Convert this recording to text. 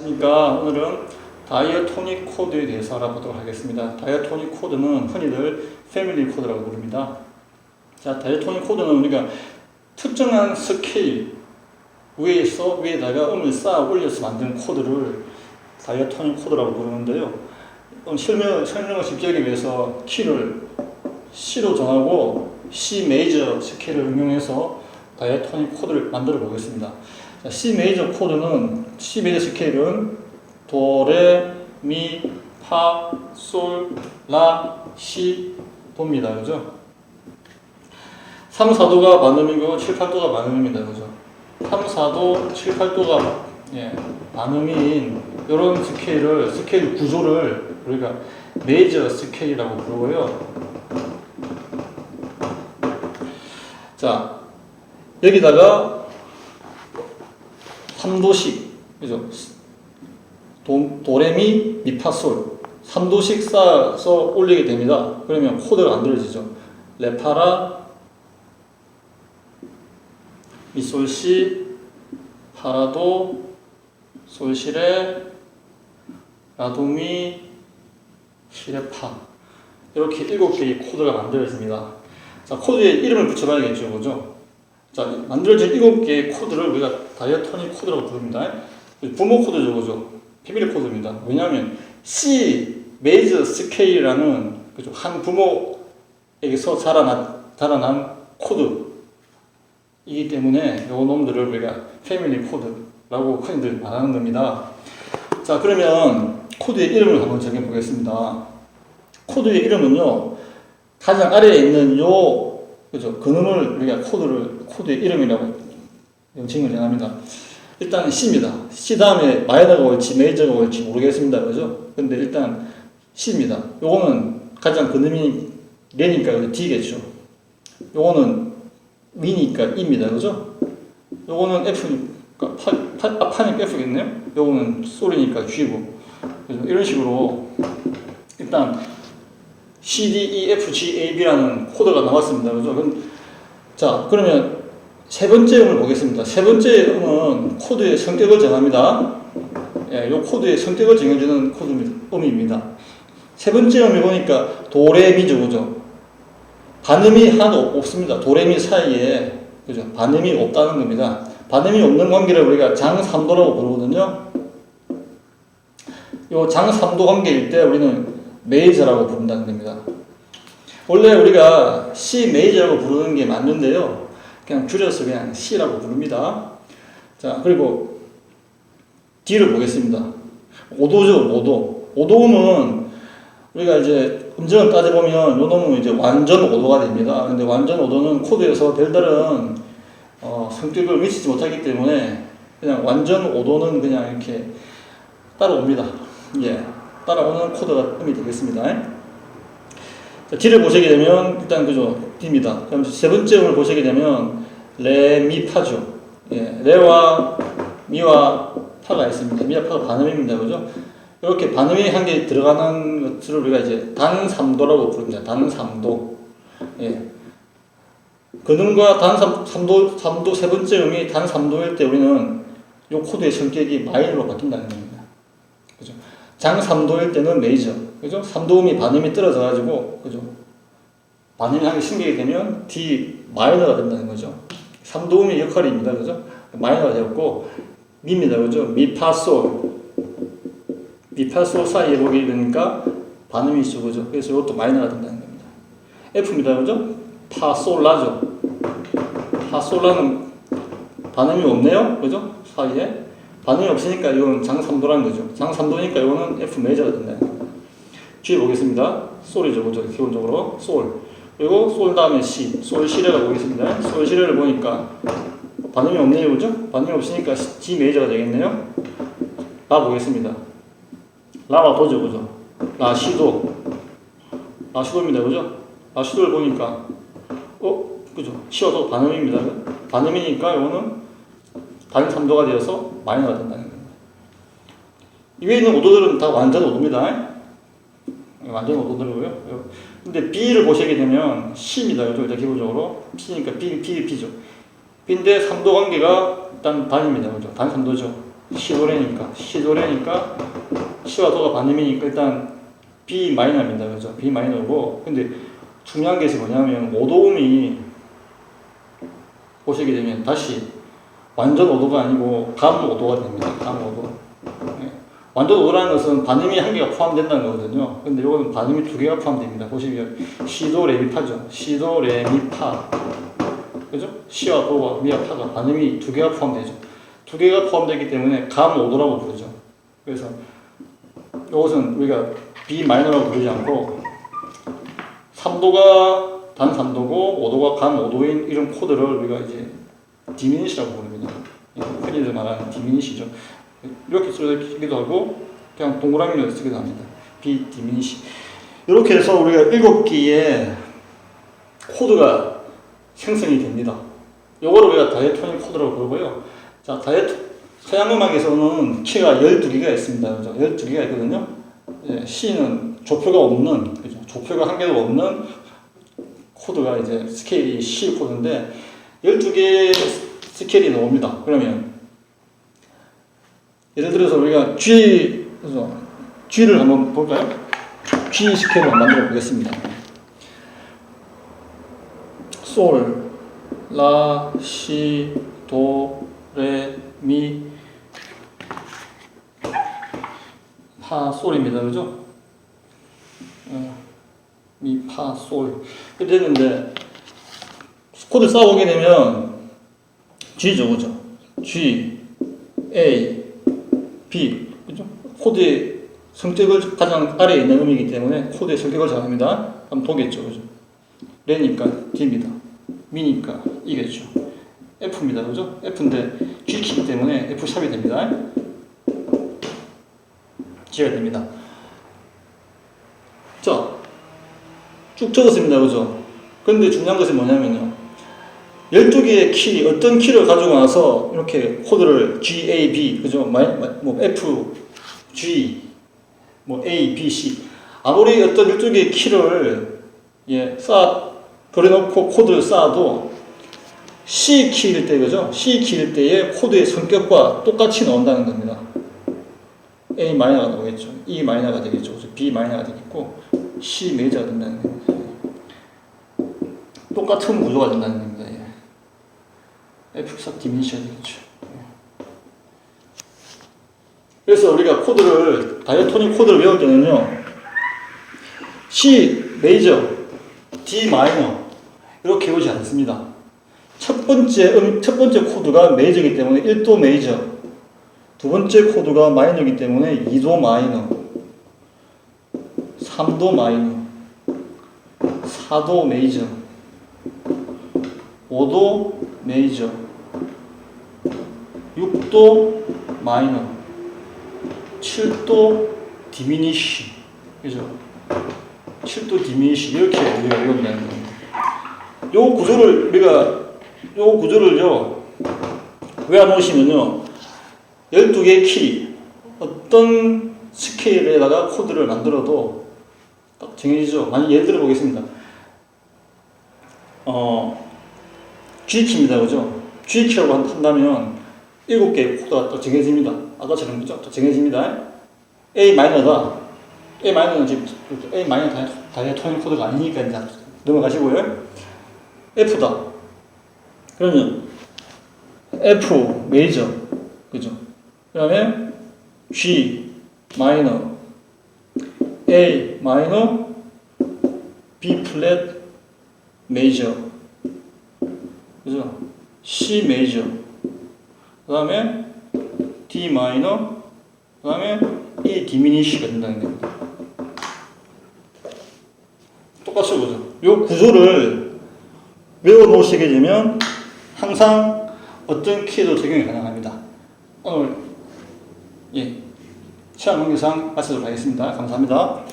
그러니까 오늘은 다이어토닉 코드에 대해서 알아보도록 하겠습니다. 다이어토닉 코드는 흔히들 패밀리 코드라고 부릅니다. 자, 다이어토닉 코드는 우리가 특정한 스케일 위에서 위에다가 음을 쌓아 올려서 만든 코드를 다이어토닉 코드라고 부르는데요. 음, 설명, 설명을 쉽게 하기 위해서 키를 C로 정하고 C 메이저 스케일을 응용해서 다이어토닉 코드를 만들어 보겠습니다. 자, C 메이저 코드는 C 메이저 스케일은 도, 레, 미, 파, 솔, 라, 시, 도입니다. 그죠? 3, 4도가 만음이고 7, 8도가 만음입니다. 그죠? 3, 4도, 7, 8도가 예, 만음인 이런 스케일을 스케일 구조를 우리가 메이저 스케일이라고 부르고요. 자, 여기다가 3도씩 그죠? 도, 도레미 미파솔 3도씩 쌓아서 올리게 됩니다. 그러면 코드가 만들어지죠. 레파라 미솔시 파라도 솔시레 라도미 시레파 이렇게 일곱 개의 코드가 만들어집니다. 자 코드에 이름을 붙여봐야겠죠, 그죠? 자 만들어진 일곱 개의 코드를 우리가 다이어토닉 코드라고 부릅니다. 부모 코드죠, 그죠? 패밀리 코드입니다. 왜냐하면 C 메이저 스케일이라는 그죠? 한 부모에게서 자라난 자라난 코드이기 때문에 요 놈들을 우리가 패밀리 코드라고 흔히들 말하는 겁니다. 자 그러면 코드의 이름을 한번 정해 보겠습니다. 코드의 이름은요 가장 아래에 있는 요 그죠 근음을 우리가 코드를 코드의 이름이라고 명칭을 정합니다. 일단 C입니다. C 다음에 마이너가 올지 메이저가 올지 모르겠습니다. 그죠? 근데 일단 C입니다. 요거는 가장 근음이 레니까 D겠죠. 요거는 미니까 E입니다. 그죠? 요거는 F니까 파, 파, 아, 파니까 F겠네요. 요거는 솔이니까 G고. 그죠? 이런 식으로 일단 C, D, E, F, G, A, B라는 코드가 나왔습니다. 그죠? 그럼, 자, 그러면 세 번째 음을 보겠습니다. 세 번째 음은 코드의 성격을 정합니다. 예, 요 코드의 성격을 정해주는 코드 음입니다. 세 번째 음이 보니까 도레미죠, 그죠? 반음이 하나도 없습니다. 도레미 사이에 그죠? 반음이 없다는 겁니다. 반음이 없는 관계를 우리가 장삼도라고 부르거든요. 요 장삼도 관계일 때 우리는 메이저라고 부른다는 겁니다. 원래 우리가 C 메이저라고 부르는 게 맞는데요. 그냥 줄여서 그냥 C라고 부릅니다. 자, 그리고 D를 보겠습니다. 5도죠, 5도. 5도음은 우리가 이제 음정을 따져보면 요 놈은 이제 완전 5도가 됩니다. 근데 완전 5도는 코드에서 별다른 어, 성격을 미치지 못하기 때문에 그냥 완전 5도는 그냥 이렇게 따라옵니다. 예. 따라오는 코드가 음이 되겠습니다. 자, D를 보시게 되면 일단 그죠 D입니다. 그럼 세 번째 음을 보시게 되면 레, 미, 파죠. 예, 레와 미와 파가 있습니다. 미와 파가 반음입니다. 그죠? 이렇게 반음이 한 개 들어가는 것을 우리가 이제 단삼도라고 부릅니다. 단삼도. 예. 근음과 단삼도 삼도 세 번째 음이 단삼도일 때 우리는 이 코드의 성격이 마이너로 바뀐다는 겁니다. 그죠? 장삼도일 때는 메이저. 그죠? 삼도음이 반음이 떨어져 가지고 그죠? 반음이 한개 생기게 되면 D 마이너가 된다는 거죠. 삼도음의 역할입니다. 그죠? 마이너가 되었고 미입니다. 그죠? 미파솔 미파솔 사이에 보게 되니까 반음이 있죠. 그죠? 그래서 이것도 마이너가 된다는 겁니다. F입니다. 그죠? 파솔라죠. 파솔라는 반음이 없네요. 그죠? 사이에 반응이 없으니까 이건 장삼도라는 거죠. 장삼도니까 이거는 F 메이저가 된다. G 보겠습니다. 솔이죠, 그죠? 기본적으로 솔. 그리고 솔 다음에 C, 솔 시레가 보겠습니다. 솔 시레를 보니까 반응이 없네요, 그죠? 반응이 없으니까 G 메이저가 되겠네요. 라 보겠습니다. 라와 도죠, 그죠? 라 시도, 라 시도입니다, 그죠? 라 시도를 보니까 어, 그죠? 시어도 반음입니다. 반음이니까 이거는 단 3도가 되어서 마이너가 된다는 겁니다. 이외에 있는 오도들은 다 완전 오도입니다. 완전 오도들이고요. 근데 B를 보시게 되면 C입니다. 이쪽 일단 기본적으로 P니까 B, B, B죠. B인데 3도 관계가 일단 단입니다. 그죠? 단 3도죠. 시도래니까 시도래니까 시와 도가 반음이니까 일단 B 마이너입니다. 그죠? B 마이너고 근데 중요한 게 뭐냐면 오도음이 보시게 되면 다시 완전 오도가 아니고 감 오도가 됩니다. 감 오도. 예. 완전 오도라는 것은 반음이 한 개가 포함된다는 거거든요. 근데 이거는 반음이 두 개가 포함됩니다. 보시면 시도 레미파죠. 시도 레미파. 그죠? 시와 도와 미와 파가 반음이 두 개가 포함되죠. 두 개가 포함되기 때문에 감 오도라고 부르죠. 그래서 이것은 우리가 B 마이너라고 부르지 않고 3도가 단 3도고 5도가 간 5도인 이런 코드를 우리가 이제 디미니시라고 부릅니다. 예, 흔히들 말하는 디미니시죠. 이렇게 쓰기도 하고 그냥 동그라미로 쓰기도 합니다. B 디미니시. 이렇게 해서 우리가 7개의 코드가 생성이 됩니다. 요거를 우리가 다이토닉 코드라고 부르고요. 자, 다이토 서양 음악에서는 키가 12개가 있습니다. 그죠? 12개가 있거든요. 예, C는 조표가 없는, 그죠? 조표가 한 개도 없는 코드가 이제 스케일이 C 코드인데 12개의 스케일이 나옵니다. 그러면 예를 들어서 우리가 G 그래서 G를 한번 볼까요? G 스케일을 만들어 보겠습니다. 솔, 라, 시, 도, 레, 미, 파, 솔입니다. 그죠? 어, 미, 파, 솔. 이렇게 됐는데, 코드 쌓아보게 되면, G죠. 그죠? G, A, B. 그죠? 코드의 성격을 가장 아래에 있는 음이기 때문에 코드의 성격을 정합니다. 한번 보겠죠. 그죠? 레니까 D입니다. 미니까 이겠죠. F입니다. 그죠? F인데 G키기 때문에 F샵이 됩니다. G가 됩니다. 자, 쭉 적었습니다. 그죠? 근데 중요한 것은 뭐냐면요. 12개의 키, 어떤 키를 가지고 나서 이렇게 코드를 G, A, B, 그죠? 뭐 F, G, 뭐 A, B, C. 아무리 어떤 12개의 키를 예, 쌓아 버려놓고 코드를 쌓아도 C 키일 때 그죠? C 키일 때의 코드의 성격과 똑같이 나온다는 겁니다. A 마이너가 나오겠죠. E 마이너가 되겠죠. 그죠? B 마이너가 되겠고 C 메이저가 된다는 겁니다. 똑같은 구조가 된다는 겁니다. 예. F 샵 디미니셔야 되겠죠. 예. 그래서 우리가 코드를 다이어토닉 코드를 외울 때는요. C 메이저, D 마이너 이렇게 외우지 않습니다. 첫 번째 음, 첫 번째 코드가 메이저이기 때문에 1도 메이저. 두 번째 코드가 마이너이기 때문에 2도 마이너. 3도 마이너. 4도 메이저. 5도 메이저. 6도 마이너. 7도 디미니시. 그죠? 7도 디미니시 이렇게 우리가 외운다는 겁니다. 요 구조를 우리가 요 구조를요 외워 놓으시면요 12개의 키 어떤 스케일에다가 코드를 만들어도 딱 정해지죠. 만약 예를 들어 보겠습니다. 어 G키입니다. 그죠? G키라고 한다면 7개의 코드가 또 정해집니다. 아까처럼 그죠? 또 정해집니다. A 마이너다. A 마이너는 지금 A 마이너 다이토닉 코드가 아니니까 이제 넘어가시고요. F다. 그러면 F 메이저 그죠? 그다음에 G 마이너 A 마이너 B 플랫 메이저 그죠? C 메이저 그 다음에 D 마이너 그 다음에 E 디미니시가 된다는 겁니다. 똑같이 보죠. 요 구조를 외워 놓으시게 되면 항상 어떤 키에도 적용이 가능합니다. 오늘 예 시간 관계상 마치도록 하겠습니다. 감사합니다.